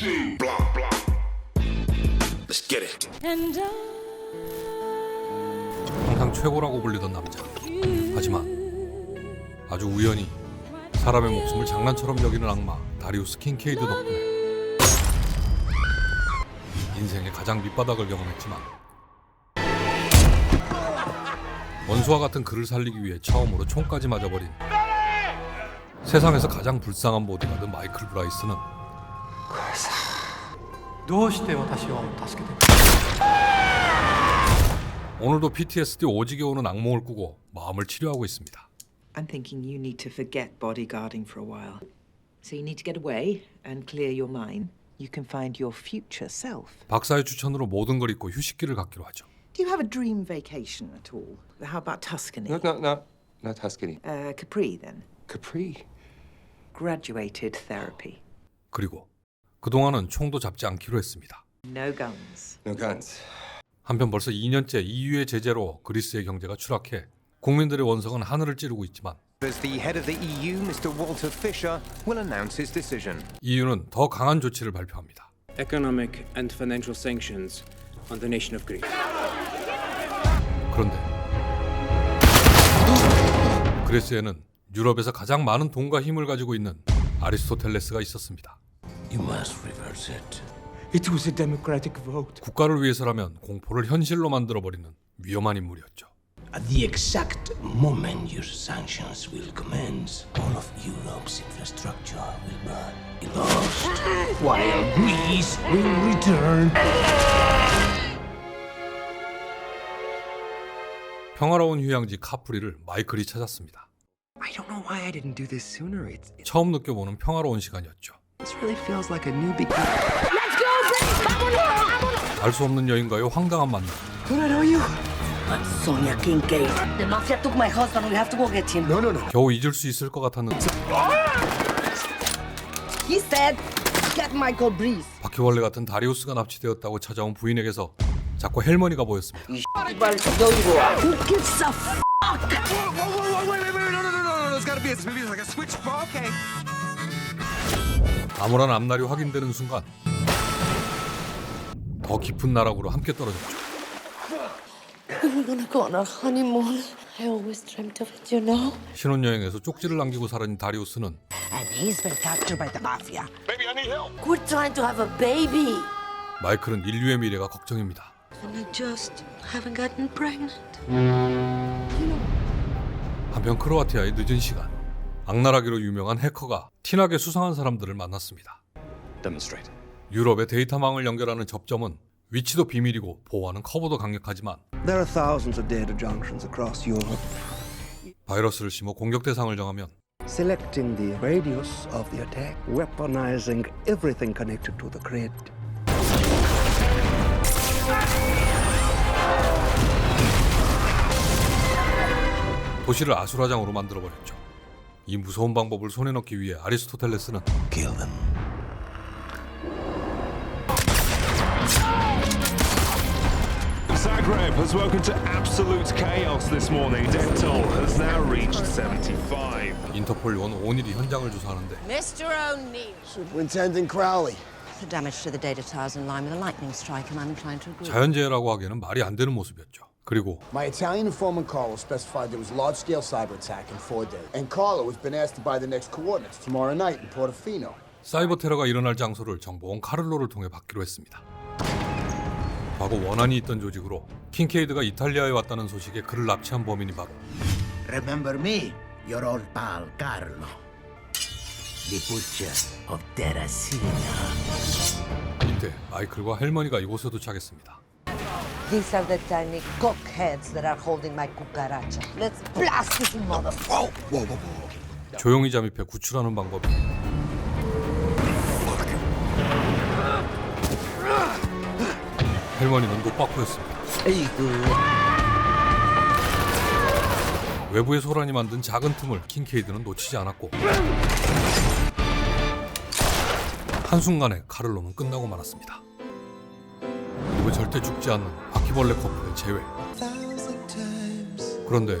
C. Blah, blah. Let's get it. And 항상 최고라고 불리던 남자. 하지만 아주 우연히 사람의 목숨을 장난처럼 여기는 악마 다리우스 킹케이드 덕분에 인생의 가장 밑바닥을 경험했지만 원수와 같은 그를 살리기 위해 처음으로 총까지 맞아버린 세상에서 가장 불쌍한 보디가드 마이클 브라이스는 どうして私を助けて 오늘도 PTSD 오지게 오는 악몽을 꾸고 마음을 치료하고 있습니다. I'm thinking you need to forget bodyguarding for a while. So you need to get away and clear your mind. You can find your future self. 박사의 추천으로 모든 걸 잊고 휴식기를 갖기로 하죠. Do you have a dream vacation at all? How about Tuscany? No, no, no, no Tuscany. Uh, Capri, then. Capri. Graduated therapy. 그리고 그동안은 총도 잡지 않기로 했습니다. No guns. No guns. 한편 벌써 2년째 EU의 제재로 그리스의 경제가 추락해 국민들의 원성은 하늘을 찌르고 있지만. EU는 더 강한 조치를 발표합니다. economic and financial sanctions on the nation of Greece. 그런데 그리스에는 유럽에서 가장 많은 돈과 힘을 가지고 있는 아리스토텔레스가 있었습니다. You must reverse it. It was a democratic vote. 국가를 위해서라면 공포를 현실로 만들어 버리는 위험한 인물이었죠. At the exact moment your sanctions will commence, all of Europe's infrastructure will burn. Be lost, while Greece will return. 평화로운 휴양지 카프리를 마이클이 찾았습니다. I don't know why I didn't do this sooner. It's, it 처음 느껴보는 평화로운 시간이었죠. Really feels like a new beginning. 알수 없는 여인과의 황당한 만남. Sonia Kincaid. The mafia took my husband. We have to go get him. No, no, no. 겨우 잊을 수 있을 것 같았는데 He said, get Michael Breeze. 바퀴벌레 같은 다리우스가 납치되었다고 찾아온 부인에게서 자꾸 헬머니가 보였습니다. Who gives a f- There's gotta be a, maybe like a switch. Okay. 암울한 앞날이 확인되는 순간 더 깊은 나락으로 함께 떨어졌죠. were gonna go on our honeymoon. I always dreamt of it, you know. 신혼여행에서 쪽지를 남기고 사라진 다리우스는 And he's been captured by the mafia. Baby, I need help. We're trying to have a baby. 마이클은 인류의 미래가 걱정입니다. And I just haven't gotten pregnant. 한편 크로아티아의 늦은 시간 악랄하기로 유명한 해커가 티나게 수상한 사람들을 만났습니다. Demonstrate. 유럽의 데이터망을 연결하는 접점은 위치도 비밀이고 보호하는 커버도 강력하지만 There are thousands of data junctions across Europe. 바이러스를 심어 공격 대상을 정하면 Selecting the radius of the attack, weaponizing everything connected to the grid. 도시를 아수라장으로 만들어버렸죠. 이 무서운 방법을 손에 넣기 위해 아리스토텔레스는 Kill them. Zagreb has woken to absolute chaos this morning. Death toll has now reached 75. 인터폴 요원 오닐이 현장을 조사하는데 Mr. O'Neill. Superintendent Crowley. The damage to the data towers in line with a lightning strike, and I'm inclined to agree. 자연재해라고 하기에는 말이 안 되는 모습이었죠. 그리고 My Italian informant Carlo specified there was a large-scale cyber attack in four days. And Carlo has been asked to buy the next coordinates tomorrow night in Portofino. 사이버 테러가 일어날 장소를 정보원 카를로를 통해 받기로 했습니다. 과거 원한이 있던 조직으로 킹케이드가 이탈리아에 왔다는 소식에 그를 납치한 범인이 바로 Remember me, your old pal Carlo. The butcher of Terracina. 이때 마이클과 헬머니가 이곳에 도착했습니다. These are the tiny cockheads that are holding my cucaracha. Let's blast this mother. 조용히 잠입해 구출하는 방법이 헬머니는 노빠꾸였습니다. 외부의 소란이 만든 작은 틈을 킹케이드는 놓치지 않았고 한순간에 카를로는 끝나고 말았습니다. 그리고 절대 죽지 않는 바퀴벌레 커플의 재회. 그런데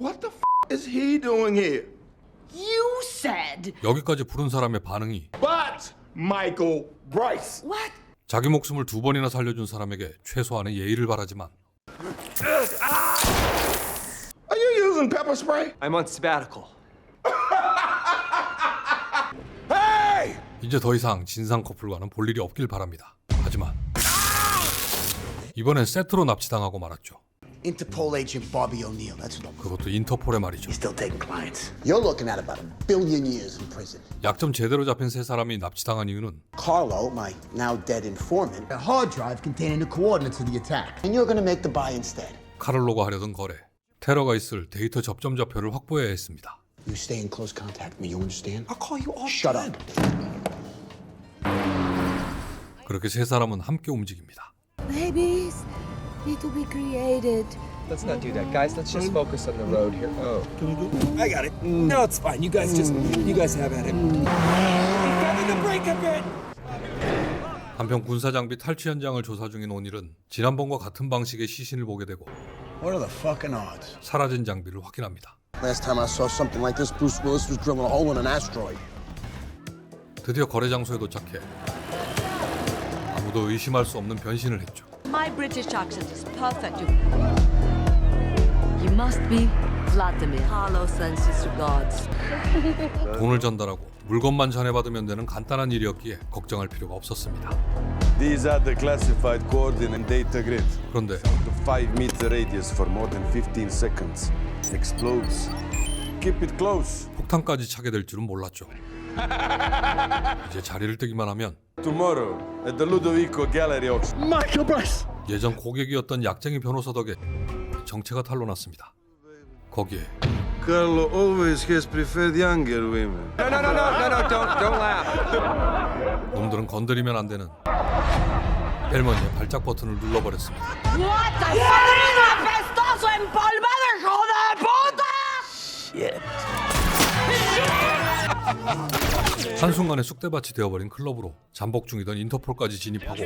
What the f is he doing here? You said 여기까지 부른 사람의 반응이 But Michael Bryce. What? 자기 목숨을 두 번이나 살려준 사람에게 최소한의 예의를 바라지만 Are you using pepper spray? I'm on sabbatical. Hey! 이제 더 이상 진상 커플과는 볼 일이 없길 바랍니다. 하지만 이번엔 세트로 납치당하고 말았죠. Interpol agent Bobby O'Neill. That's what I'm. 그것도 인터폴의 말이죠. He's still taking clients. You're looking at about a billion years in prison. 약점 제대로 잡힌 세 사람이 납치당한 이유는 Carlo, my now dead informant, a hard drive containing the coordinates of the attack. And you're going to make the buy instead. 카를로가 하려던 거래, 테러가 있을 데이터 접점 좌표를 확보해야 했습니다. You stay in close contact with me. You understand? I'll call you all. Shut up. 그렇게 세 사람은 함께 움직입니다. Babies need to be created. Let's not do that, guys. Let's just focus on the road here. Oh. I got it. No, it's fine. You guys just, you guys have at it. Feather the brake a bit. 한편 군사 장비 탈취 현장을 조사 중인 오닐은 지난번과 같은 방식의 시신을 보게 되고 What are the fucking odds? 사라진 장비를 확인합니다. Last time I saw something like this, Bruce Willis was drilling a hole in an asteroid. 드디어 거래 장소에 도착해 아무도 의심할 수 없는 변신을 했죠. My British accent is perfect. You, must be Vladimir. Carlos sends his regards. 돈을 전달하고 물건만 전해받으면 되는 간단한 일이었기에 걱정할 필요가 없었습니다. These are the classified coordinate data grid. 그런데 The 5 meter radius for more than 15 seconds. Explodes. Keep it close. 폭탄까지 차게 될 줄은 몰랐죠. 이제 자리를 뜨기만 하면 Tomorrow at the Ludovico Gallery auction. Michael Bryce! 예전 고객이었던 약쟁이 변호사 덕에 정체가 탄로났습니다. 거기에 Carlo always has preferred younger women. No, no, no, no, no, no, don't, don't laugh. 놈들은 건드리면 안 되는 헬머니의 발작 버튼을 눌러버렸습니다. What the padrino apestoso empolvado, hijo de puta! 한순간에 쑥대밭이 되어버린 클럽으로 잠복 중이던 인터폴까지 진입하고.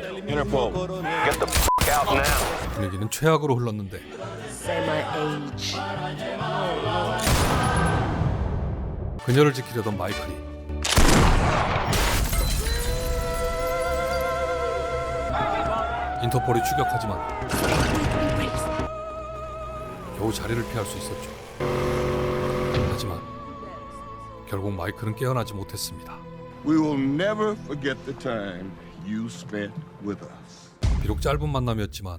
분위기는 최악으로 흘렀는데. 그녀를 지키려던 마이클이 인터폴이 추격하지만 겨우 자리를 피할 수 있었죠. 하지만 결국 마이클은 깨어나지 못했습니다. We will never forget the time you spent with us. 비록 짧은 만남이었지만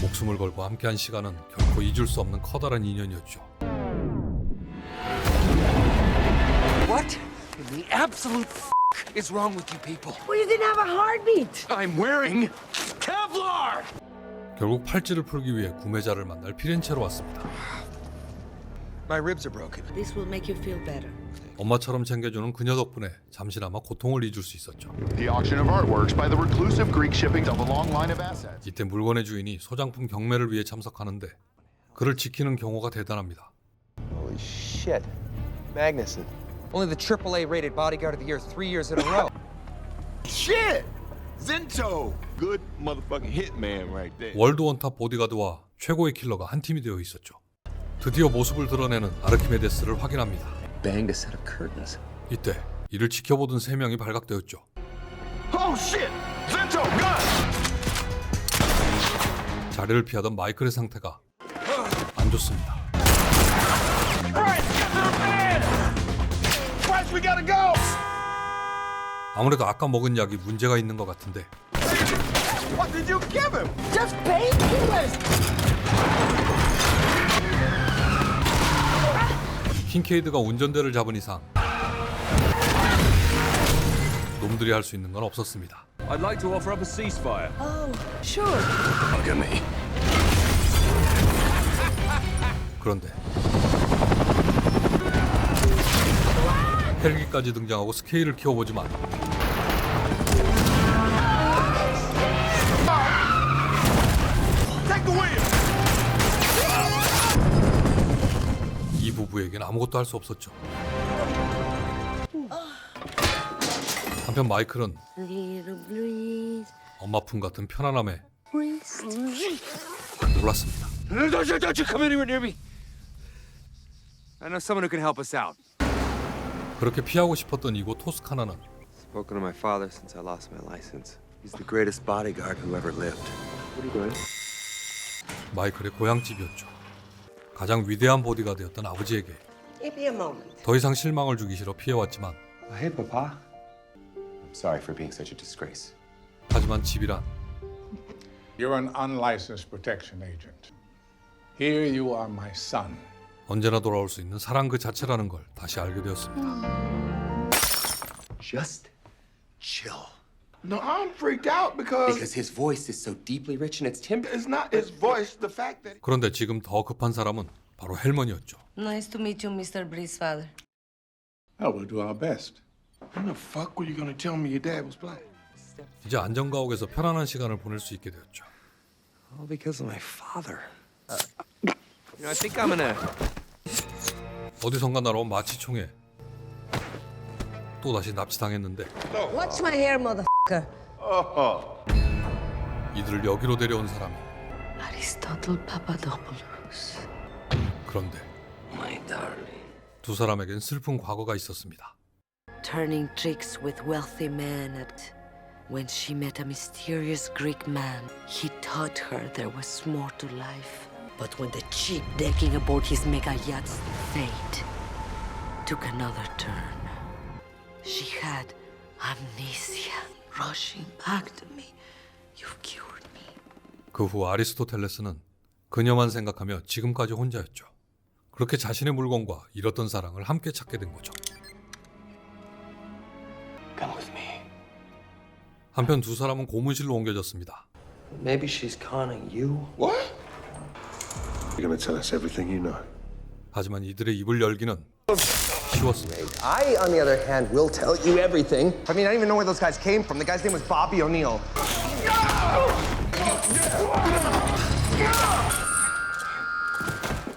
목숨을 걸고 함께한 시간은 결코 잊을 수 없는 커다란 인연이었죠. What in the absolute f- is wrong with you people? Well, you didn't have a heartbeat. I'm wearing Kevlar! 결국 팔찌를 풀기 위해 구매자를 만날 피렌체로 왔습니다. My ribs are broken. This will make you feel better. 엄마처럼 챙겨주는 그녀 덕분에 잠시나마 고통을 잊을 수 있었죠. The auction of artworks by the reclusive Greek shipping of a long line of assets. 이때 물건의 주인이 소장품 경매를 위해 참석하는데 그를 지키는 경호가 대단합니다. Holy shit. Magnuson. Only the AAA rated bodyguard of the year three years in a row. Shit! Zento! Good motherfucking hitman right there. 월드 원탑 보디가드와 최고의 킬러가 한 팀이 되어 있었죠. 드디어 모습을 드러내는 아르키메데스를 확인합니다. Banged a set of curtains. 이때 이를 지켜보던 세 명이 발각되었죠. Oh shit! Zento, gun! 자리를 피하던 마이클의 상태가 안 좋습니다. Bryce, we gotta go! 아무래도 아까 먹은 약이 문제가 있는 것 같은데 What did you give him? Just painkillers. 킹케이드가 운전대를 잡은 이상 놈들이 할 수 있는 건 없었습니다. I'd like to offer up a ceasefire. Oh, sure. Look at me. 그런데 헬기까지 등장하고 스케일을 키워보지만 부부에겐 아무것도 할 수 없었죠. 한편 마이클은 엄마 품 같은 편안함에. 놀랐습니다. Don't you, don't you come anywhere near me. I know someone who can help us out. 그렇게 피하고 싶었던 이곳 토스카나는 Spoken to my father since I lost my license. He's the greatest bodyguard who ever lived. What are you doing? 마이클의 고향집이었죠. 가장 위대한 아버지에게 Give me a moment. 더 이상 실망을 주기 싫어 피해왔지만 Hey, Papa. I'm sorry for being such a disgrace. 하지만 집이란 You're an unlicensed protection agent. Here you are my son. 언제나 돌아올 수 있는 사랑 그 자체라는 걸 다시 알게 되었습니다. Just chill. No, I'm freaked out because Because his voice is so deeply rich and it's timbre. it's not his voice, the fact that 그런데 지금 더 급한 사람은 바로 헬먼이었죠. Nice to meet you, Mr. Bree's father. I will do our best. when the fuck were you gonna tell me your dad was black? 이제 안전가옥에서 편안한 시간을 보낼 수 있게 되었죠. All because of my father. you know, I think I'm gonna. 어디선가 날아온 마취총에 또 다시 납치당했는데 Watch my hair, motherfucker. 이들을 여기로 데려온 사람이 Aristotle Papadopoulos. 그런데 My darling. 두 사람에겐 슬픈 과거가 있었습니다. Turning tricks with wealthy men at. When she met a mysterious Greek man, he taught her there was more to life. But when the cheap decking aboard his mega yacht's fate took another turn, she had amnesia Rushing back to me. You've cured me. 그 후 아리스토텔레스는 그녀만 생각하며 지금까지 혼자였죠. 그렇게 자신의 물건과 잃었던 사랑을 함께 찾게 된 거죠. Come with me. 한편 두 사람은 고문실로 옮겨졌습니다. Maybe she's conning you. What? You're gonna tell us everything you know. 하지만 이들의 입을 열기는 쉬웠습니다. I, on the other hand, will tell you everything. I mean, I don't even know where those guys came from. The guy's name was Bobby O'Neill.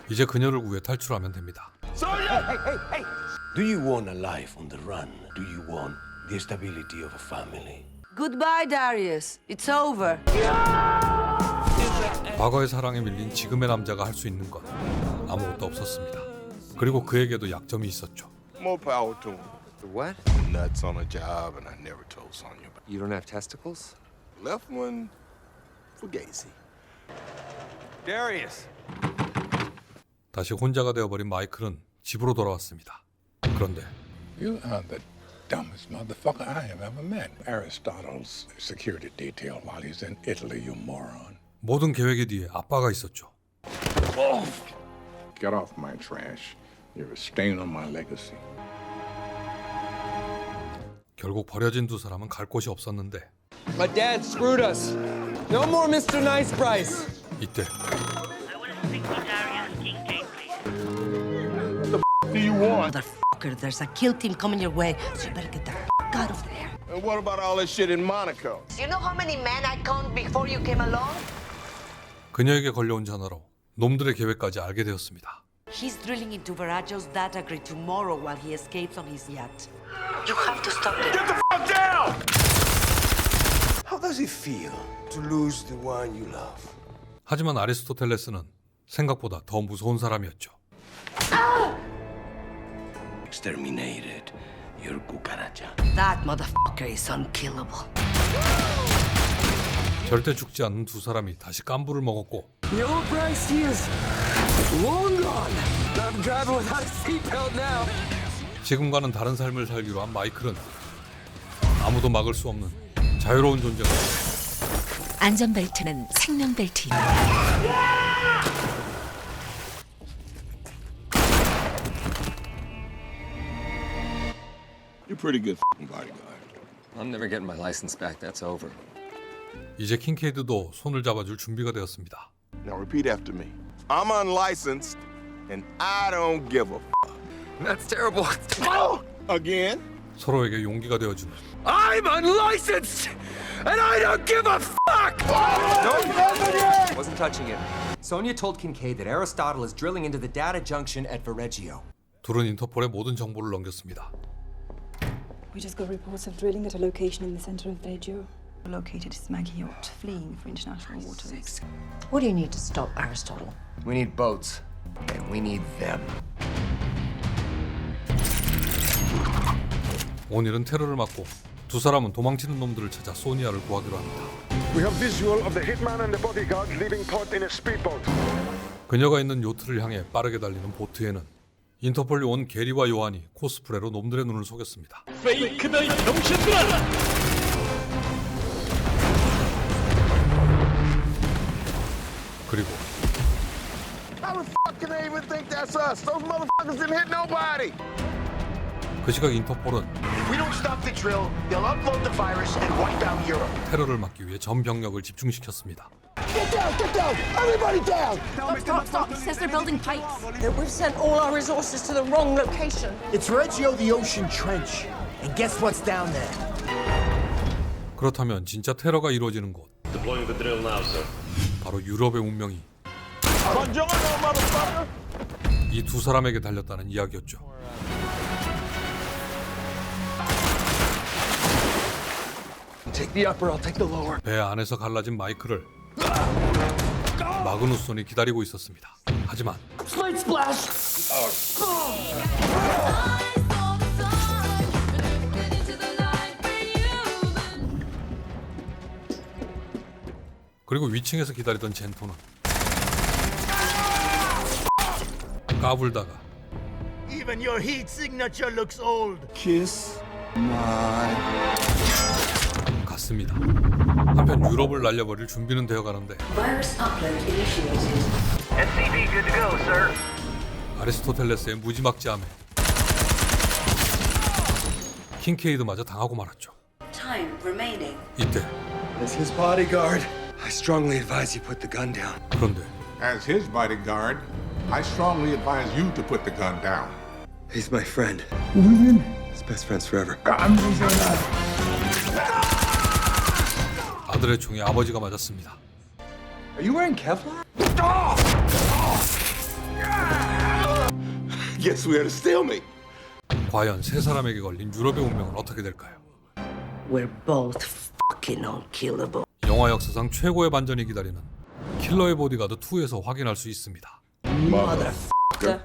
이제 그녀를 구해 탈출하면 됩니다. Do you want a life on the run? Do you want the stability of a family? Goodbye, Darius. It's over. 과거의 사랑에 밀린 지금의 남자가 할 수 있는 건 아무것도 없었습니다. 그리고 그에게도 약점이 있었죠. More power to him. What? Nuts on a job, and I never told Sonya about You don't have testicles? Left one for Gacy. Darius! 다시 혼자가 되어버린 마이클은 집으로 돌아왔습니다. 그런데 You are the dumbest motherfucker I have ever met. Aristotle's security detail while he's in Italy, you moron. 모든 계획의 뒤에 아빠가 있었죠. Get off my trash. You're a stain on my legacy. 결국 버려진 두 사람은 갈 곳이 없었는데 My dad screwed us. No more Mr. Nice Price. 이때 Do you want? Motherfucker, there's a kill team coming your way, so you better get the f- out of there. And what about all this shit in Monaco? You know how many men I count before you came along? 그녀에게 걸려온 전화로 놈들의 계획까지 알게 되었습니다. He's drilling into Veragio's data grid tomorrow while he escapes on his yacht. You have to stop it. How does it feel to lose the one you love? 하지만 아리스토텔레스는 생각보다 더 무서운 사람이었죠. Exterminated your cucaracha. That motherfucker is unkillable. 절대 죽지 않는 두 사람이 다시 깐부를 먹었고 Your Price is long gone. I'm driving without a seatbelt now. 지금과는 다른 삶을 살기로 한 마이클은 아무도 막을 수 없는 자유로운 존재가 안전벨트는 생명벨트입니다. You're pretty good bodyguard. I'm never getting my license back. That's over. 이제 킹케이드도 손을 잡아줄 준비가 되었습니다. Now repeat after me. I'm unlicensed, and I don't give a f- That's terrible. again. 서로에게 용기가 되어주는 I'm unlicensed, and I don't give a fuck. Wasn't touching it. Sonia told Kincaid that Aristotle is drilling into the data junction at Vireggio. 둘은 인터폴에 모든 정보를 넘겼습니다. We just got reports of drilling at a location in the center of Reggio. Located Maggie yacht, fleeing for international waters. What do you need to stop Aristotle? We need boats, and we need them. 오닐은 테러를 막고 두 사람은 도망치는 놈들을 찾아 소니아를 구하기로 합니다. We have visual of the hitman and the bodyguard leaving port in a speedboat. 그녀가 있는 요트를 향해 빠르게 달리는 보트에는 인터폴이 온 게리와 요한이 코스프레로 놈들의 눈을 속였습니다. 페이크다 이 병신들아! Didn't hit nobody. 그 시각 인터폴은 We don't stop the drill, they'll upload the virus and wipe out Europe. 테러를 막기 위해 전 병력을 집중시켰습니다. Get down, get down! Everybody down! Stop, stop, stop. Says they're building pipes. That we've sent all our resources to the wrong location. It's Reggio the Ocean Trench. And guess what's down there? 그렇다면 진짜 테러가 이루어지는 곳 Deploying the drill now, sir. 바로 유럽의 운명이! 이 두 사람에게 달렸다는 이야기였죠. Take the upper, I'll take the lower. 배 안에서 갈라진 마이크를 마그누손이 기다리고 있었습니다. 하지만 그리고 위층에서 기다리던 젠토는 까불다가 Even your heat signature looks old. Kiss my. 갔습니다. 한편 유럽을 날려버릴 준비는 되어가는데 Virus upload initiated. SCV good to go, sir. 아리스토텔레스의 무지막지함에 킹케이드마저 당하고 말았죠. Time remaining. 이때 As his bodyguard, I strongly advise you put the gun down. 그런데 As his bodyguard, I strongly advise you to put the gun down. He's my friend. His best friends forever. 아들의 총에 아버지가 맞았습니다. Are you wearing Kevlar? Guess we had a stalemate. 과연 세 사람에게 걸린 유럽의 운명은 어떻게 될까요? We're both fucking unkillable. 영화 역사상 최고의 반전이 기다리는 킬러의 보디가드 2에서 확인할 수 있습니다. Motherfucker.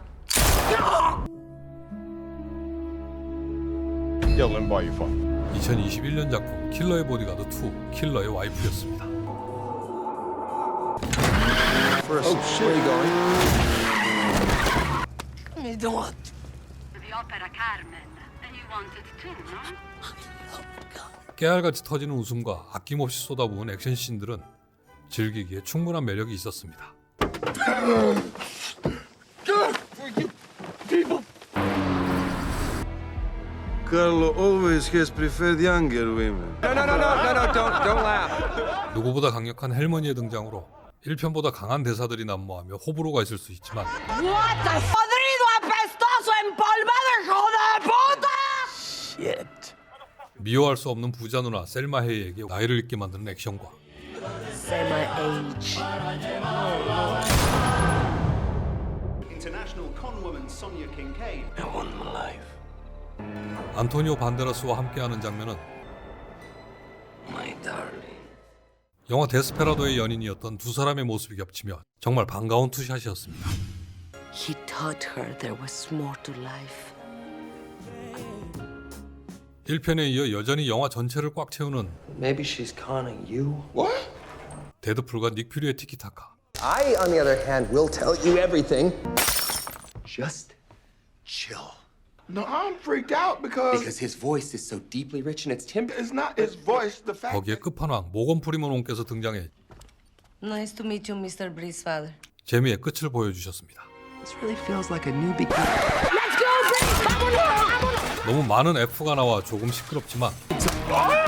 Yo, let me buy you phone. 2021년 작품 킬러의 보디가드 2 킬러의 와이프였습니다. First, oh, shit. where are you going? You don't want. The Opera Carmen. And you wanted to, no? 깨알같이 터지는 웃음과 아낌없이 쏟아부은 액션씬들은 즐기기에 충분한 매력이 있었습니다. Carlo always has preferred younger women. No, no, no, no, no, no, don't, don't laugh. 누구보다 강력한 헬머니의 등장으로 1편보다 강한 대사들이 난무하며 호불호가 있을 수 있지만 What the podrido apestoso empolvado hijo de puta! Shit. 미워할 수 없는 부자 누나 셀마 헤이에게 나이를 잊게 만드는 액션과 Say my age. International conwoman Sonia Kincaid. I want my life. 안토니오 반데라스와 함께하는 장면은 My darling. 영화 데스페라도의 연인이었던 두 사람의 모습이 겹치며 정말 반가운 투샷이었습니다. He taught her there was more to life. 1편에 이어 여전히 영화 전체를 꽉 채우는 Maybe she's conning you. What? 데드풀과 닉 퓨리의 티키타카 I, on the other hand, will tell you everything. Just chill. No, I'm freaked out because Because his voice is so deeply rich in its timbre. it's not his voice. The fact 거기에 끝판왕 모건 프리먼 께서 등장해 Nice to meet you, Mr. Bree's father. 재미의 끝을 보여주셨습니다. This really feels like a new beginning. Let's go, Bree! 너무 많은 F가 나와 조금 시끄럽지만. Oh.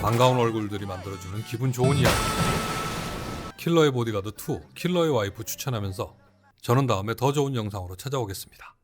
반가운 얼굴들이 만들어주는 기분 좋은 이야기 킬러의 보디가드 2 킬러의 와이프 추천하면서 저는 다음에 더 좋은 영상으로 찾아오겠습니다.